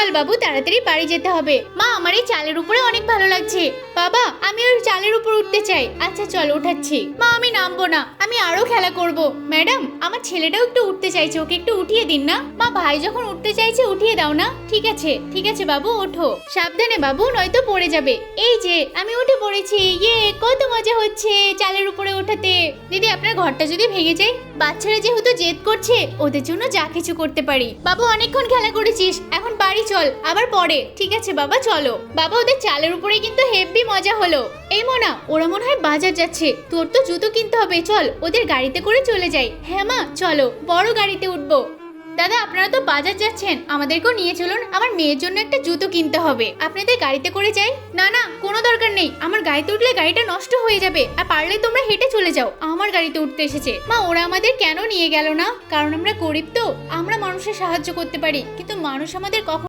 চল বাবু তাড়াতাড়ি বাড়ি যেতে হবে। মা আমার এই চালের উপরে অনেক ভালো লাগছে। বাবা, আমি ওই চালের উপর উঠতে চাই। আচ্ছা চল, উঠাচ্ছি। মা, আমি নামবো না। আমি আরও খেলা করব। ম্যাডাম, আমার ছেলেটাও একটু উঠতে চাইছে। ওকে একটু উঠিয়ে দিন না। মা, ভাই যখন উঠতে চাইছে, উঠিয়ে দাও না। ঠিক আছে ঠিক আছে বাবু, ওঠো। সাবধানে বাবু, নয়তো পড়ে যাবে। এই যে, আমি উঠে পড়েছি। ইয়ে কত মজা হচ্ছে চালের উপরে ওঠাতে। দিদি, আপনার ঘরটা যদি ভেঙে যায়, বাচ্চারা যেহেতু জেদ করছে, ওদের জন্য যা কিছু করতে পারি। বাবু, অনেকক্ষণ খেলা করেছিস। এখন বাড়ি চল, আবার পরে। ঠিক আছে বাবা, চলো। বাবা, ওদের চালের উপরে কিন্তু হেভি মজা হলো। এই মোনা, ওরা মনে হয় বাজার যাচ্ছে। তোর তো জুতো কিনতে হবে, চল, ওদের গাড়িতে করে চলে যাই। হ্যাঁ মা, চলো, বড় গাড়িতে উঠবো। দাদা, আপনারা তো বাজার যাচ্ছেন, আমাদেরকেও নিয়ে চলুন, আমার মেয়ের জন্য একটা জুতো কিনতে হবে। আপনাদের গাড়িতে করে যাই? না না, কোনো দরকার নেই, আমার গাড়িতে উঠলে গাড়িটা নষ্ট হয়ে যাবে, আর পারলে তোমরা হেঁটে চলে যাও, আমার গাড়িতে উঠতে এসেছে। মা, ওরা আমাদের কেন নিয়ে গেল না? কারণ আমরা গরিব তো, আমরা মানুষের সাহায্য করতে পারি, কিন্তু মানুষ আমাদের কখন